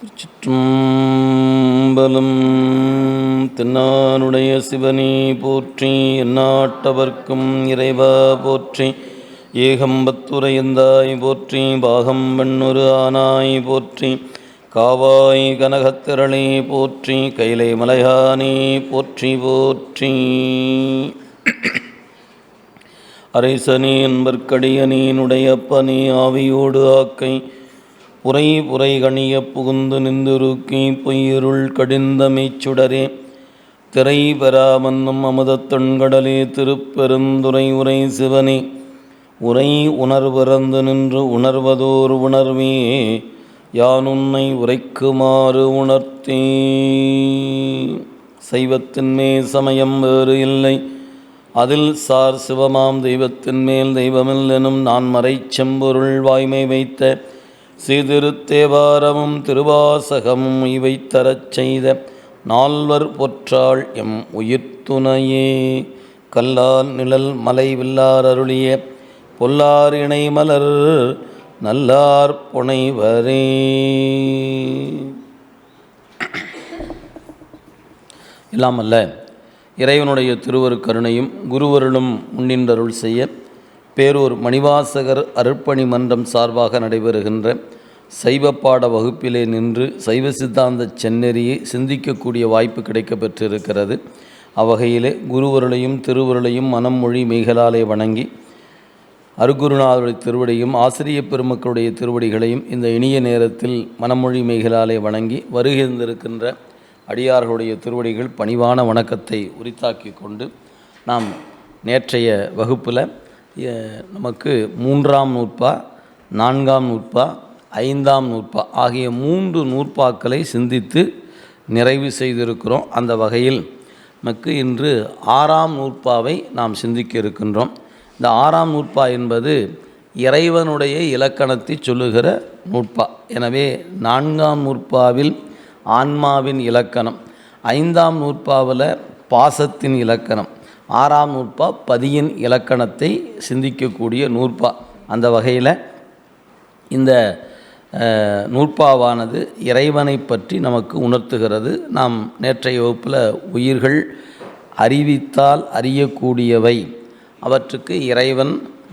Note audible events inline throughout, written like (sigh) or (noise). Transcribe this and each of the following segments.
திருச்சிற்றம்பலம். தென்னானுடைய சிவனே போற்றி எந்நாட்டவர்க்கும் இறைவா போற்றி ஏகம்பத்துரையந்தாய் போற்றி பாகம் வெண்ணொரு ஆனாய் போற்றி காவாய் கனகத்திரளே போற்றி கைலை மலையானே போற்றி போற்றி. அரசனே என்பர்க்கடியனீனுடைய பனி ஆவியோடு ஆக்கை புரை புரை கணிய புகுந்து நின்றுருக்கி பொய்யிருள் கடிந்தமை சுடரே திரை பெறாமன்னும் அமுதத்தொண்கடலே திருப்பெருந்துரை உரை சிவனே. உரை உணர்விறந்து நின்று உணர்வதோர் உணர்வே யானுன்னை உரைக்குமாறு உணர்த்தே. சைவத்தின் சமயம் வேறு இல்லை. அதில் சார் சிவமாம் தெய்வத்தின் மேல் தெய்வமில்லெனும் நான் மறைச்செம்பொருள் வாய்மை வைத்த சீதிருத்தேவாரமும் திருவாசகமும் இவை தரச் செய்த நால்வர் பொற்றாள் எம் உயிர்த்துணையே. கல்லால் நிழல் மலை வில்லார் அருளிய பொல்லார் இணை மலர் நல்லார் புனைவரே. இல்லாமல்ல இறைவனுடைய திருவருக்கருணையும் குருவருளும் முன்னின்றருள் செய்ய பேரூர் மணிவாசகர் அருட்பணி மன்றம் சார்பாக நடைபெறுகின்ற சைவ பாட வகுப்பிலே நின்று சைவ சித்தாந்த சென்னறியை சிந்திக்கக்கூடிய வாய்ப்பு கிடைக்கப்பெற்றிருக்கிறது. அவ்வகையிலே குருவருளையும் திருவருளையும் மனம் மொழி மெய்களாலே வணங்கி அருகுருநாதருடைய திருவடியும் ஆசிரிய பெருமக்களுடைய திருவடிகளையும் இந்த இனிய நேரத்தில் மனமொழி மெய்களாலே வணங்கி வருகின்றிருக்கின்ற அடியார்களுடைய திருவடிகள் பணிவான வணக்கத்தை உரித்தாக்கி கொண்டு நாம் நேற்றைய வகுப்பில் நமக்கு மூன்றாம் நூற்பா நான்காம் நூற்பா ஐந்தாம் நூற்பா ஆகிய மூன்று நூற்பாக்களை சிந்தித்து நிறைவு செய்திருக்கிறோம் அந்த வகையில். நமக்கு இன்று ஆறாம் நூற்பாவை நாம் சிந்திக்க இருக்கின்றோம். இந்த ஆறாம் நூற்பா என்பது இறைவனுடைய இலக்கணத்தை சொல்லுகிற நூற்பா. எனவே நான்காம் நூற்பாவில் ஆன்மாவின் இலக்கணம் ஐந்தாம் நூற்பாவில் பாசத்தின் இலக்கணம் ஆறாம் நூற்பா பதியின் இலக்கணத்தை சிந்திக்கக்கூடிய நூற்பா. அந்த வகையில் இந்த நூற்பாவானது இறைவனை பற்றி நமக்கு உணர்த்துகிறது. நாம் நேற்றைய வகுப்பில் உயிர்கள் அறிவித்தால் அறியக்கூடியவை. அவற்றுக்கு இறைவன்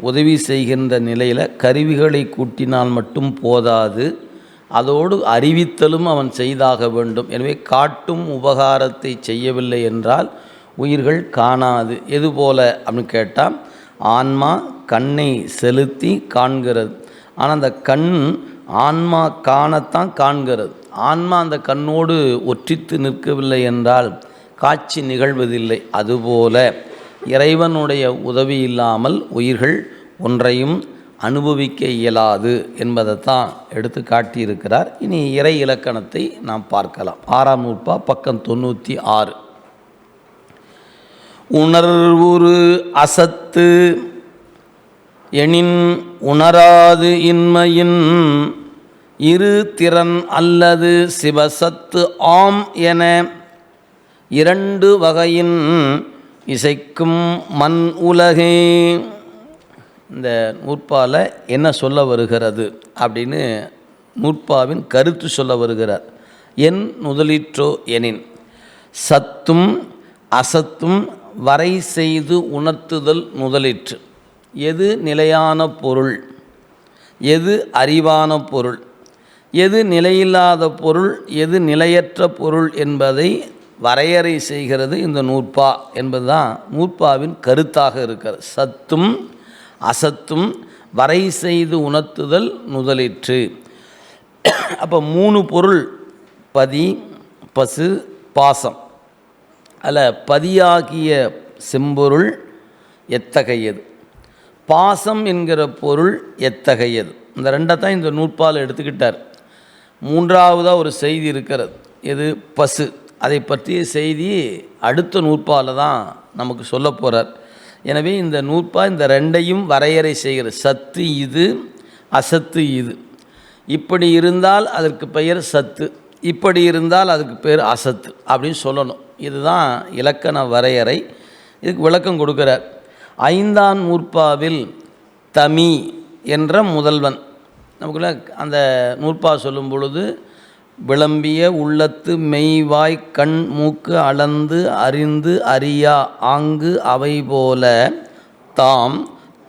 உதவி செய்கின்ற நிலையில் கருவிகளை கூட்டினால் மட்டும் போதாது. அதோடு அறிவித்தலும் அவன் செய்தாக வேண்டும். எனவே காட்டும் உபகாரத்தை செய்யவில்லை என்றால் உயிர்கள் காணாது. எது போல அப்படின்னு கேட்டால் ஆன்மா கண்ணை செலுத்தி காண்கிறது. ஆனால் அந்த கண் ஆன்மா காணத்தான் காண்கிறது. ஆன்மா அந்த கண்ணோடு ஒற்றித்து நிற்கவில்லை என்றால் காட்சி நிகழ்வதில்லை. அதுபோல இறைவனுடைய உதவி இல்லாமல் உயிர்கள் ஒன்றையும் அனுபவிக்க இயலாது என்பதைத்தான் எடுத்து காட்டியிருக்கிறார். இனி இறை இலக்கணத்தை நாம் பார்க்கலாம். ஆறாம் நூற்பா பக்கம் தொண்ணூற்றி ஆறு. உணர்வுரு அசத்து எனின் உணராது இன்மையின் இரு திறன் அல்லது சிவசத்து ஆம் என இரண்டு வகையின் இசைக்கும் மண் உலகே. இந்த நூற்பால என்ன சொல்ல வருகிறது அப்படின்னு நூற்பாவின் கருத்து சொல்ல வருகிறார். என் முதலீற்றோ எனின் சத்தும் அசத்தும் வரை செய்து உணர்த்துதல் முதலிற்று. எது நிலையான பொருள்? எது அறிவான பொருள்? எது நிலையில்லாத பொருள்? எது நிலையற்ற பொருள் என்பதை வரையறை செய்கிறது இந்த நூற்பா என்பதுதான் நூற்பாவின் கருத்தாக இருக்கிறது. சத்தும் அசத்தும் வரை செய்து உணர்த்துதல் முதலிற்று. அப்போ மூணு பொருள் பதி பசு பாசம். அல்ல பதியாகிய செம்பொருள் எத்தகையது? பாசம் என்கிற பொருள் எத்தகையது? இந்த ரெண்டை தான் இந்த நூற்பால் எடுத்துக்கிட்டார். மூன்றாவதாக ஒரு செய்தி இருக்கிறது. எது? பசு. அதை பற்றிய செய்தி அடுத்த நூற்பால் தான் நமக்கு சொல்ல போகிறார் எனவே இந்த நூற்பா இந்த ரெண்டையும் வரையறை செய்கிற சத்து இது அசத்து இது. இப்படி இருந்தால் அதற்கு பெயர் சத்து. இப்படி இருந்தால் அதுக்கு பேர் அசத்து அப்படின்னு சொல்லணும். இதுதான் இலக்கண வரையறை. இதுக்கு விளக்கம் கொடுக்குறார். ஐந்தாம் நூற்பாவில் தமி என்ற முதல்வன். நமக்குள்ள அந்த நூற்பா சொல்லும் பொழுது விளம்பிய உள்ளத்து மெய்வாய் கண் மூக்கு அளந்து அறிந்து அறியா ஆங்கு அவை போல தாம்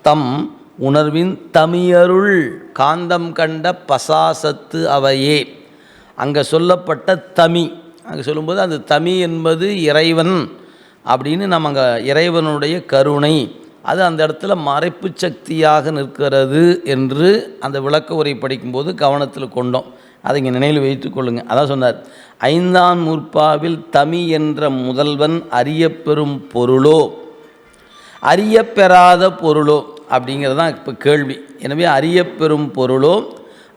தம் உணர்வின் தமியருள் காந்தம் கண்ட பசாசத்து அவையே. அங்கே சொல்லப்பட்ட தமி. அங்கே சொல்லும்போது அந்த தமி என்பது இறைவன் அப்படின்னு நம்ம அங்கே இறைவனுடைய கருணை. அது அந்த இடத்துல மறைப்பு சக்தியாக நிற்கிறது என்று அந்த விளக்க உரை படிக்கும்போது கவனத்தில் கொண்டோம். அதை இங்கே நினைவில் வைத்து கொள்ளுங்க. அதான் சொன்னார். ஐந்தாம் முற்பாவில் தமி என்ற முதல்வன் அறியப்பெறும் பொருளோ? அறியப்பெறாத பொருளோ? அப்படிங்கிறது தான் இப்போ கேள்வி. எனவே அறியப்பெறும் பொருளோ?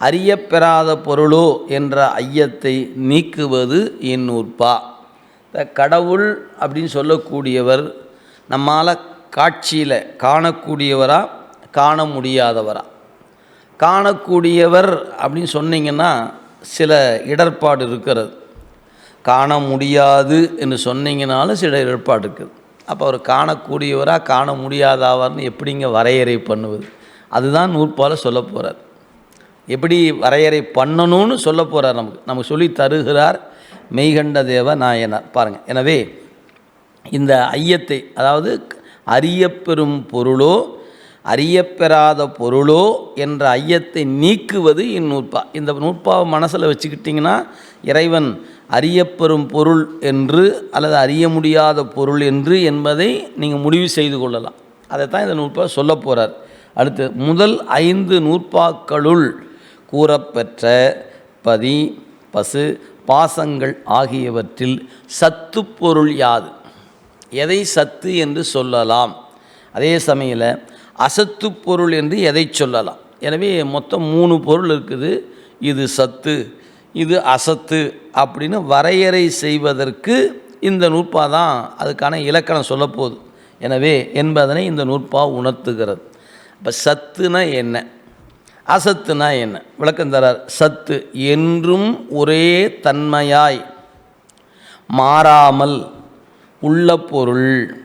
அறியப்பெறாத பொருளோ என்ற ஐயத்தை நீக்குவது இந்நூற்பா இந்த கடவுள் அப்படின்னு சொல்லக்கூடியவர் நம்மால் காட்சியில் காணக்கூடியவரா காண முடியாதவரா. காணக்கூடியவர் அப்படின்னு சொன்னீங்கன்னா சில இடர்பாடு இருக்கிறது. காண முடியாது என்று சொன்னீங்கனாலும் சில இடர்பாடு இருக்குது. அப்போ அவர் காணக்கூடியவராக காண முடியாதவர்னு எப்படிங்க வரையறை பண்ணுவது? அதுதான் நூற்பால் சொல்ல போகிறார் எப்படி வரையறை பண்ணணும்னு சொல்ல போகிறார் நமக்கு. நமக்கு சொல்லி தருகிறார் மெய்கண்ட தேவ நாயனார். பாருங்கள் எனவே இந்த ஐயத்தை அதாவது அறியப்பெறும் பொருளோ அறியப்பெறாத பொருளோ என்ற ஐயத்தை நீக்குவது இந்நூற்பா. இந்த நூற்பாவை மனசில் வச்சுக்கிட்டிங்கன்னா இறைவன் அறியப்பெறும் பொருள் என்று அல்லது அறிய முடியாத பொருள் என்று என்பதை நீங்கள் முடிவு செய்து கொள்ளலாம். அதைத்தான் இந்த நூற்பா சொல்ல போகிறார் அடுத்து முதல் ஐந்து நூற்பாக்களுள் கூறப்பெற்ற பதி பசு பாசங்கள் ஆகியவற்றில் சத்து பொருள் யாது? எதை சத்து என்று சொல்லலாம்? அதே சமயம் அசத்து பொருள் என்று எதை சொல்லலாம்? எனவே மொத்தம் மூணு பொருள் இருக்குது. இது சத்து இது அசத்து அப்படின்னு வரையறை செய்வதற்கு இந்த நூற்பா தான் அதுக்கான இலக்கணம் சொல்லப்போகுது. எனவே என்பதனை இந்த நூற்பா உணர்த்துகிறது. இப்போ சத்துனா என்ன? அசத்துனா என்ன? விளக்கம் தரார். சத்து என்றும் ஒரே தன்மையாய் மாறாமல் உள்ள பொருள்.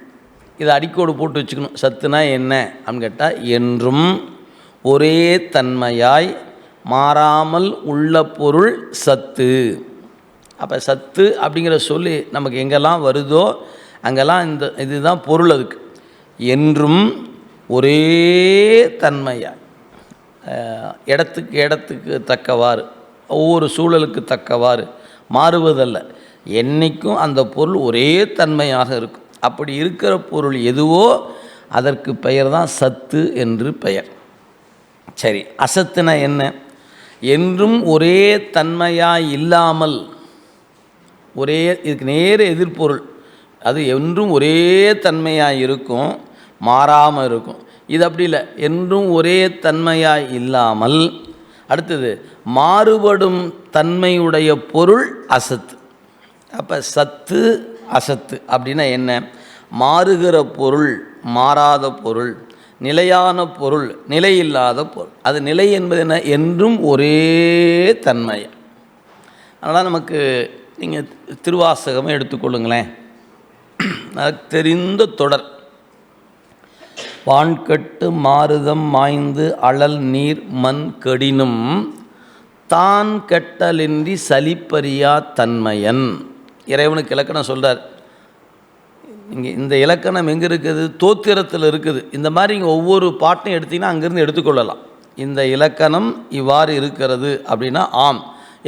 இதை அடிக்கோடு போட்டு வச்சுக்கணும். சத்துனா என்ன? அப்படின்னு கேட்டால் என்றும் ஒரே தன்மையாய் மாறாமல் உள்ள பொருள் சத்து. அப்போ சத்து அப்படிங்கிற சொல்லி நமக்கு எங்கெல்லாம் வருதோ அங்கெல்லாம் இந்த இதுதான் பொருள் அதுக்கு. என்றும் ஒரே தன்மையாய். இடத்துக்கு இடத்துக்கு தக்கவாறு ஒவ்வொரு சூழலுக்கு தக்கவாறு மாறுவதல்ல. என்றைக்கும் அந்த பொருள் ஒரே தன்மையாக இருக்கும். அப்படி இருக்கிற பொருள் எதுவோ அதற்கு பெயர் தான் சத்து என்று பெயர். சரி அசத்துனா என்ன? என்றும் ஒரே தன்மையாக இல்லாமல் ஒரே இதுக்கு நேர எதிர்பொருள். அது என்றும் ஒரே தன்மையாக இருக்கும் மாறாமல் இருக்கும். இது அப்படி இல்லை. என்றும் ஒரே தன்மையாக இல்லாமல் அடுத்தது மாறுபடும் தன்மையுடைய பொருள் அசத்து அப்போ சத்து அசத்து அப்படின்னா என்ன? மாறுகிற பொருள் மாறாத பொருள் நிலையான பொருள் நிலையில்லாத பொருள். அது நிலை என்பது என்ன? என்றும் ஒரே தன்மை. அதனால் நமக்கு நீங்கள் திருவாசகமே எடுத்துக்கொள்ளுங்களேன் (clears throat) தெரிந்த தொடர். வான்கட்டு மாருதம் மாய்ந்து அழல் நீர் மண் கடினும் தான் கெட்டலின்றி சலிப்பறியா தன்மையன். இறைவனுக்கு இலக்கணம் சொல்கிறார் இங்கே இந்த இலக்கணம் எங்கே இருக்குது? தோத்திரத்தில் இருக்குது. இந்த மாதிரி இங்கே ஒவ்வொரு பாட்டையும் எடுத்தீங்கன்னா அங்கேருந்து எடுத்துக்கொள்ளலாம் இந்த இலக்கணம் இவ்வாறு இருக்கிறது அப்படின்னா ஆம்.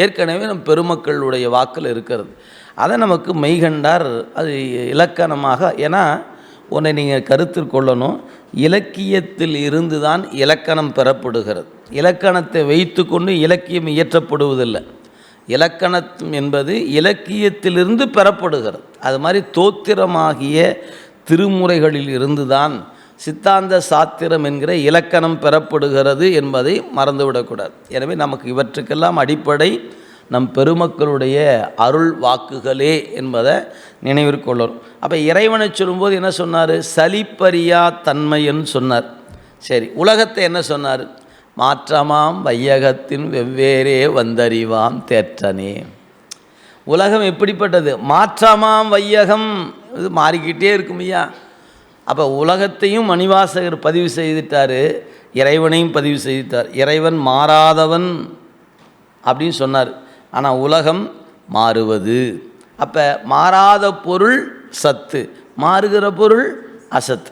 ஏற்கனவே நம் பெருமக்களுடைய வாக்கில் இருக்கிறது. அதை நமக்கு மெய்கண்டார் அது இலக்கணமாக ஏன்னா உன்னை நீங்கள் கருத்தில் கொள்ளணும். இலக்கியத்தில் இருந்து தான் இலக்கணம் பெறப்படுகிறது. இலக்கணத்தை வைத்துக்கொண்டு இலக்கியம் இயற்றப்படுவதில்லை. இலக்கணம் என்பது இலக்கியத்திலிருந்து பெறப்படுகிறது. அது மாதிரி தோத்திரமாகிய திருமுறைகளில் இருந்து தான் சித்தாந்த சாத்திரம் என்கிற இலக்கணம் பெறப்படுகிறது என்பதை மறந்துவிடக்கூடாது. எனவே நமக்கு இவற்றுக்கெல்லாம் அடிப்படை நம் பெருமக்களுடைய அருள் வாக்குகளே என்பதை நினைவிற்கொள்ளணும் அப்போ இறைவனை சொல்லும்போது என்ன சொன்னார்? சலிப்பறியா தன்மைன்னு சொன்னார். சரி உலகத்தை என்ன சொன்னார்? மாற்றமாம் வையகத்தின் வெவ்வேறே வந்தறிவாம் தேற்றனே. உலகம் எப்படிப்பட்டது? மாற்றமாம் வையகம். இது மாறிக்கிட்டே இருக்கும் ஐயா. அப்போ உலகத்தையும் மணிவாசகர் பதிவு செய்துட்டார். இறைவனையும் பதிவு செய்துட்டார். இறைவன் மாறாதவன் அப்படின்னு சொன்னார். ஆனால் உலகம் மாறுவது. அப்போ மாறாத பொருள் சத்து மாறுகிற பொருள் அசத்து.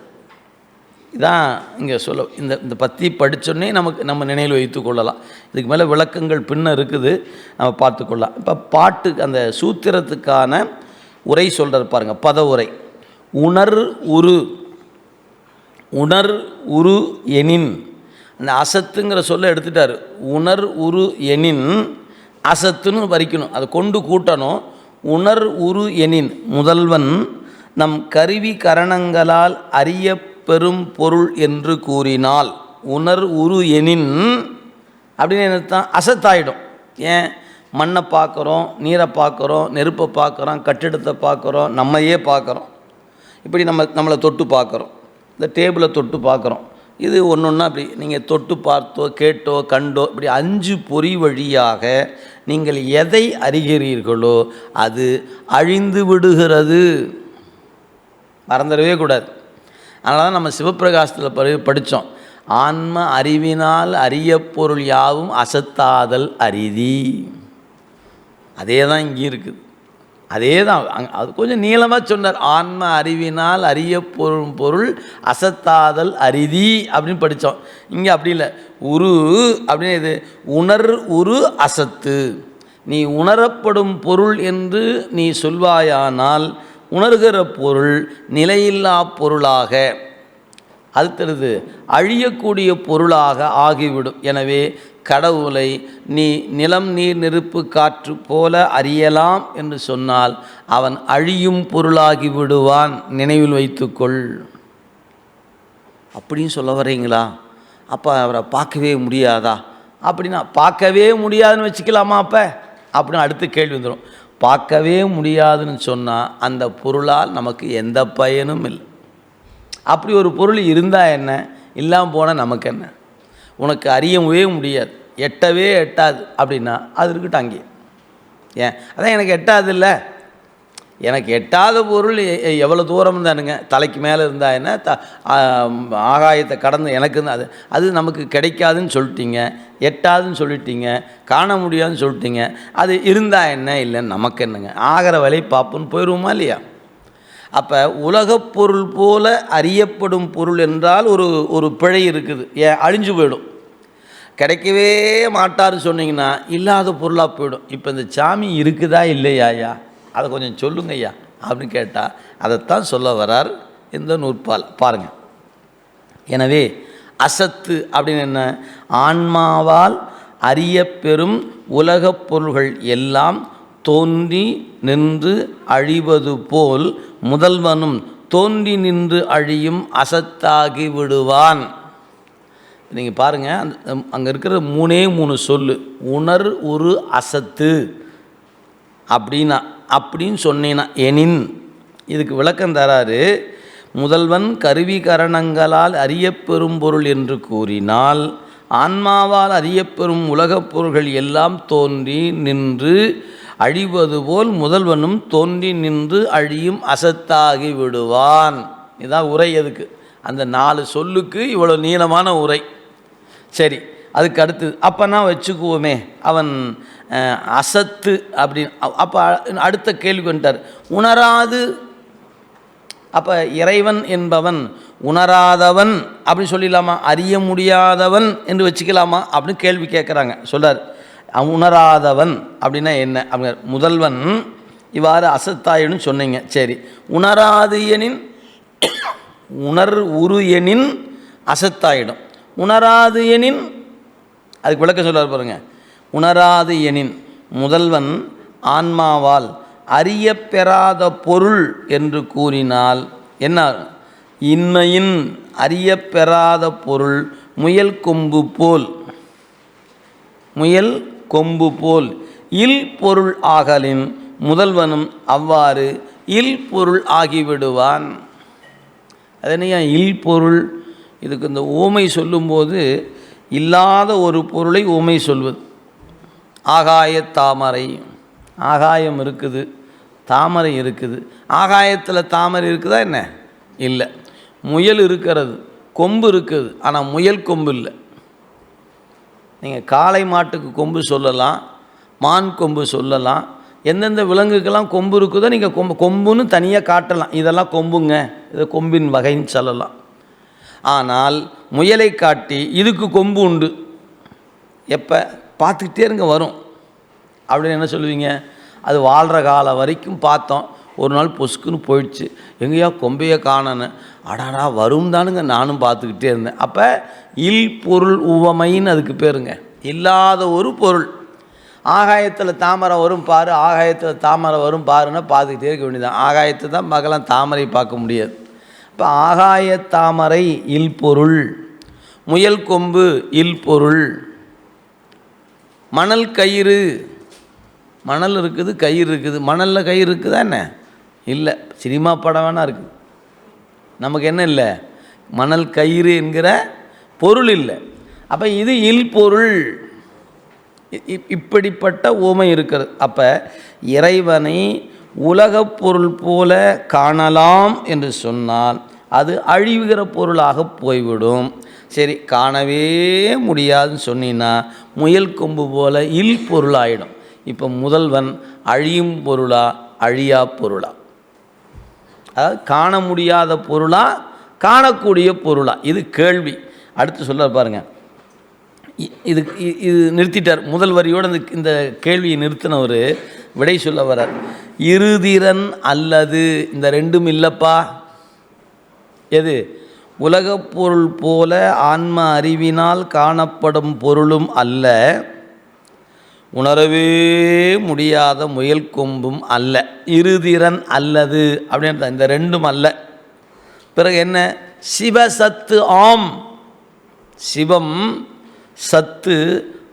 இதான் இங்கே சொல்ல இந்த இந்த பற்றி படித்தோடனே நமக்கு நம்ம நினைவில் வைத்து கொள்ளலாம். இதுக்கு மேலே விளக்கங்கள் பின்ன இருக்குது நம்ம பார்த்துக்கொள்ளலாம் இப்போ பாட்டு அந்த சூத்திரத்துக்கான உரை சொல்கிறது பாருங்கள் பத உரை. உணர் உரு உணர் உரு எனின். அந்த அசத்துங்கிற சொல்ல எடுத்துட்டார். உணர் உரு எனின் அசத்துன்னு வரிக்கணும் அதை கொண்டு கூட்டணும். உணர் உரு எனின் முதல்வன் நம் கருவி கரணங்களால் அறிய பெரும் பொருள் என்று கூறினால் உணர் உரு எனின் அப்படின்னு என்னத்தான்? அசத்தாயிடும். ஏன்? மண்ணை பார்க்குறோம் நீரை பார்க்குறோம் நெருப்பை பார்க்குறோம் கட்டிடத்தை பார்க்குறோம் நம்மையே பார்க்குறோம். இப்படி நம்ம நம்மளை தொட்டு பார்க்குறோம். இந்த டேபிளை தொட்டு பார்க்குறோம். இது ஒன்று ஒன்றா அப்படி நீங்கள் தொட்டு பார்த்தோ கேட்டோ கண்டோ இப்படி அஞ்சு பொறி வழியாக நீங்கள் எதை அறிகிறீர்களோ அது அழிந்து விடுகிறது. மறந்துடவே கூடாது. அதனால தான் நம்ம சிவப்பிரகாசத்தில் படி படித்தோம் ஆன்ம அறிவினால் அறிய பொருள் யாவும் அசத்தாதல் அரிதி. அதே தான் இங்கே இருக்குது. அதே தான் அது கொஞ்சம் நீளமாக சொன்னார். ஆன்ம அறிவினால் அறிய பொருள் பொருள் அசத்தாதல் அரிதி அப்படின்னு படித்தோம். இங்கே அப்படி இல்லை. உரு அப்படின்னு இது உணர் உரு அசத்து. நீ உணரப்படும் பொருள் என்று நீ சொல்வாயானால் உணர்கிற பொருள் நிலையில்லா பொருளாக அடுத்தது அழியக்கூடிய பொருளாக ஆகிவிடும். எனவே கடவுளை நீ நிலம் நீர் நெருப்பு காற்று போல அறியலாம் என்று சொன்னால் அவன் அழியும் பொருளாகி விடுவான். நினைவில் வைத்துக்கொள். அப்படின்னு சொல்ல வர்றீங்களா? அப்போ அவரை பார்க்கவே முடியாதா? அப்படின்னா பார்க்கவே முடியாதுன்னு வச்சுக்கலாமா அப்போ? அப்படின்னு அடுத்த கேள்வி வந்துடும் பார்க்கவே முடியாதுன்னு சொன்னால் அந்த பொருளால் நமக்கு எந்த பயனும் இல்லை. அப்படி ஒரு பொருள் இருந்தால் என்ன? இல்லாமல் போனால் நமக்கு என்ன? உனக்கு அறியவே முடியாது. எட்டவே எட்டாது அப்படின்னா அது இருக்கட்டும் அங்கே. ஏன்? அதான் எனக்கு எட்டாது இல்லை. எனக்கு எட்டாத பொருள் எ- எவ்வளோ தூரம் தானுங்க தலைக்கு மேலே இருந்தால் என்ன? த ஆகாயத்தை கடந்து எனக்கு அது அது நமக்கு கிடைக்காதுன்னு சொல்லிட்டீங்க. எட்டாதுன்னு சொல்லிட்டீங்க. காண முடியாதுன்னு சொல்லிட்டீங்க. அது இருந்தால் என்ன? இல்லைன்னு நமக்கு என்னங்க? ஆகிற வழி பார்ப்போன்னு போயிடுவோமா இல்லையா? அப்போ உலகப் பொருள் போல அறியப்படும் பொருள் என்றால் ஒரு ஒரு பிழை இருக்குது. ஏன்? அழிஞ்சு போயிடும். கிடைக்கவே மாட்டார் சொன்னீங்கன்னா இல்லாத பொருளாக போயிடும். இப்போ இந்த சாமி இருக்குதா இல்லையா ஐயா? அதை கொஞ்சம் சொல்லுங்க ஐயா அப்படின்னு கேட்டால் அதைத்தான் சொல்ல வரார் இந்த நூற்பால். பாருங்கள் எனவே அசத்து அப்படின்னு என்ன? ஆன்மாவால் அறியப்பெறும் உலகப் பொருள்கள் எல்லாம் தோன்றி நின்று அழிவது போல் முதல்வனும் தோன்றி நின்று அழியும் அசத்தாகி விடுவான். நீங்கள் பாருங்கள் அந்த அங்கே இருக்கிற மூணே மூணு சொல்லு. உணர் ஒரு அசத்து. அப்படின்னா அப்படின்னு சொன்னீன்னா எனின். இதுக்கு விளக்கம் தராரு முதல்வன் கருவி கரணங்களால் அறியப்பெறும் பொருள் என்று கூறினால் ஆன்மாவால் அறியப்பெறும் உலகப் பொருள்கள் எல்லாம் தோன்றி நின்று அழிவது போல் முதல்வனும் தோன்றி நின்று அழியும் அசத்தாகி விடுவான். இதுதான் உரை எதுக்கு? அந்த நாலு சொல்லுக்கு இவ்வளோ நீளமான உரை. சரி அதுக்கு அடுத்து அப்போனா வச்சுக்குவோமே. அவன் அசத்து அப்படின்னு அப்போ அடுத்த கேள்வி கொண்டார் உணராது அப்போ இறைவன் என்பவன் உணராதவன் அப்படின்னு சொல்லிடலாமா? அறிய முடியாதவன் என்று வச்சுக்கலாமா? அப்படின்னு கேள்வி கேட்குறாங்க. சொல்கிறார் உணராதவன் அப்படின்னா என்ன? அப்படிங்கிற முதல்வன் இவ்வாறு அசத்தாயின்னு சொன்னீங்க. சரி. உணராது எனின் உணர் உரு எனின் அசத்தாயிடும். உணராது எனின் அதுக்கு விளக்கம் சொல்ல பாருங்க. உணராது எனின் முதல்வன் ஆன்மாவால் அறியப்பெறாத பொருள் என்று கூறினால் என்ன இன்மையின் அறியப்பெறாத பொருள் முயல் கொம்பு போல். முயல் கொம்பு போல் இல் பொருள் ஆகலின் முதல்வனும் அவ்வாறு இல் பொருள் ஆகிவிடுவான். அதனையா இல் பொருள். இதுக்கு இந்த ஊமை சொல்லும்போது இல்லாத ஒரு பொருளை ஊமை சொல்வது. ஆகாய தாமரை. ஆகாயம் இருக்குது தாமரை இருக்குது. ஆகாயத்தில் தாமரை இருக்குதா என்ன? இல்லை. முயல் இருக்கிறது கொம்பு இருக்குது ஆனால் முயல் கொம்பு இல்லை. நீங்கள் காளை மாட்டுக்கு கொம்பு சொல்லலாம் மான் கொம்பு சொல்லலாம் எந்தெந்த விலங்குக்கெல்லாம் கொம்பு இருக்குதோ நீங்கள் கொம்பு கொம்புன்னு தனியாக காட்டலாம். இதெல்லாம் கொம்புங்க. இது கொம்பின் வகைன்னு சொல்லலாம். ஆனால் முயலை காட்டி இதுக்கு கொம்பு உண்டு. எப்போ? பார்த்துக்கிட்டே இருங்க வரும். அப்படின்னு என்ன சொல்லுவீங்க? அது வாழ்கிற காலம் வரைக்கும் பார்த்தோம். ஒரு நாள் பொசுக்குன்னு போயிடுச்சு. எங்கேயா கொம்பையே காணன்னு. அடாடா வரும் தானுங்க நானும் பார்த்துக்கிட்டே இருந்தேன். அப்போ இல் பொருள் உவமைன்னு அதுக்கு பேருங்க. இல்லாத ஒரு பொருள். ஆகாயத்தில் தாமரை வரும் பாரு ஆகாயத்தில் தாமரை வரும் பாருன்னா பார்த்துக்கிட்டே இருக்க வேண்டியதான் ஆகாயத்தை தான் பார்க்கலாம் தாமரை பார்க்க முடியாது. இப்போ ஆகாய தாமரை இல் பொருள் முயல் கொம்பு இல் பொருள் மணல் கயிறு. மணல் இருக்குது கயிறு இருக்குது. மணலில் கயிறு இருக்குதா என்ன? இல்லை. சினிமா படம் வேணா இருக்குது. நமக்கு என்ன இல்லை? மணல் கயிறு என்கிற பொருள் இல்லை. அப்போ இது இல் பொருள் இப்படிப்பட்ட ஓமை இருக்கிறது. அப்போ இறைவனை உலகப் பொருள் போல காணலாம் என்று சொன்னால் அது அழிவுகிற பொருளாக போய்விடும். சரி காணவே முடியாதுன்னு சொன்னீங்கன்னா முயல் கொம்பு போல இல் பொருளாயிடும் இப்போ முதல்வன் அழியும் பொருளா அழியா பொருளா? அதாவது காண முடியாத பொருளா காணக்கூடிய பொருளா? இது கேள்வி. அடுத்து சொல்ல பாருங்க. இ- இது இது நிறுத்திட்டார். முதல் வரியோடு இந்த இந்த கேள்வியை நிறுத்தினவர் விடை சொல்ல வரார் இருதிறன் அல்லது இந்த ரெண்டும் இல்லைப்பா. எது? உலகப் பொருள் போல ஆன்ம அறிவினால் காணப்படும் பொருளும் அல்ல. உணரவே முடியாத முயல் கொம்பும் அல்ல இருதிறன் அல்லது அப்படின்னு இந்த ரெண்டும் அல்ல. பிறகு என்ன? சிவசத்து ஆம். சிவம் சத்து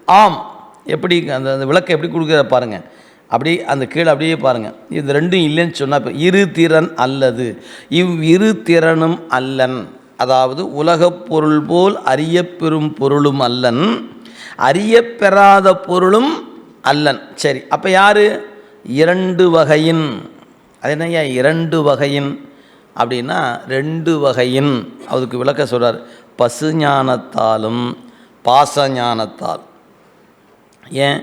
ஆம். எப்படி அந்த அந்த விளக்கை எப்படி கொடுக்குற பாருங்கள் அப்படி அந்த கீழே அப்படியே பாருங்கள் இது ரெண்டும் இல்லைன்னு சொன்னால் இப்போ இரு திறன் அல்லது இவ் இரு திறனும் அல்லன். அதாவது உலகப் பொருள் போல் அறியப்பெறும் பொருளும் அல்லன். அறியப்பெறாத பொருளும் அல்லன். சரி அப்போ யார்? இரண்டு வகையின். அது என்னய்யா? இரண்டு வகையின். அப்படின்னா ரெண்டு வகையின். அதுக்கு விளக்க சொல்கிறார் பசு ஞானத்தாலும் பாச ஞானத்தால் ஏன்?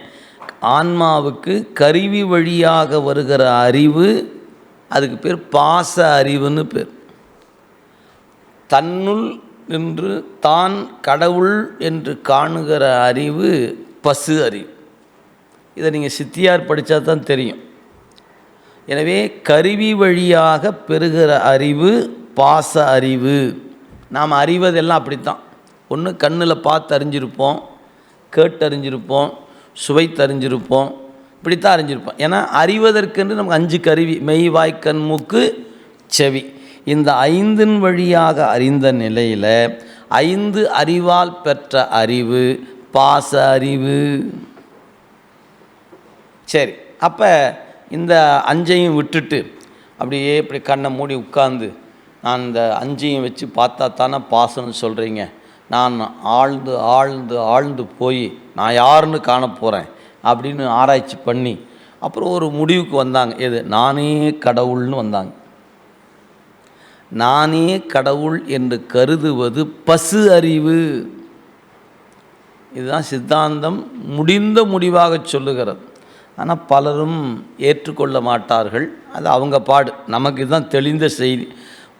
ஆன்மாவுக்கு கருவி வழியாக வருகிற அறிவு அதுக்கு பேர் பாச அறிவுன்னு பேர். தன்னுள் நின்று தான் கடவுள் என்று காணுகிற அறிவு பசு அறிவு. இதை நீங்கள் சித்தியார் படித்தா தான் தெரியும். எனவே கருவி வழியாக பெறுகிற அறிவு பாச அறிவு. நாம் அறிவதெல்லாம் அப்படித்தான். ஒன்று கண்ணில் பார்த்து அறிஞ்சிருப்போம் கேட்டு அறிஞ்சிருப்போம் சுவைத்தறிஞ்சிருப்போம் இப்படித்தான் அறிஞ்சிருப்போம். ஏன்னா அறிவதற்கென்று நமக்கு அஞ்சு கருவி மெய் வாய்க்கண் மூக்கு செவி. இந்த ஐந்தின் வழியாக அறிந்த நிலையில் ஐந்து அறிவால் பெற்ற அறிவு பாச அறிவு. சரி அப்போ இந்த அஞ்சையும் விட்டுட்டு அப்படியே இப்படி கண்ணை மூடி உட்கார்ந்து நான் இந்த அஞ்சையும் வச்சு பார்த்தா தானே பாசம்னு சொல்கிறீங்க நான் ஆழ்ந்து ஆழ்ந்து ஆழ்ந்து போய் நான் யாருன்னு காண போகிறேன் அப்படின்னு ஆராய்ச்சி பண்ணி அப்புறம் ஒரு முடிவுக்கு வந்தாங்க. எது? நானே கடவுள்னு வந்தாங்க. நானே கடவுள் என்று கருதுவது பசு அறிவு. இதுதான் சித்தாந்தம். முடிந்த முடிவாக சொல்லுகிறது. ஆனால் பலரும் ஏற்றுக்கொள்ள மாட்டார்கள். அது அவங்க பாடு. நமக்கு இதுதான் தெளிந்த செய்தி.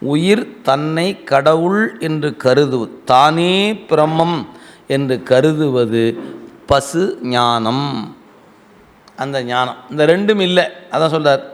உயிர் தன்னை கடவுள் என்று கருதுவது தானே பிரம்மம் என்று கருதுவது பசு ஞானம். அந்த ஞானம். இந்த ரெண்டும் இல்லை. அதான் சொல்கிறார்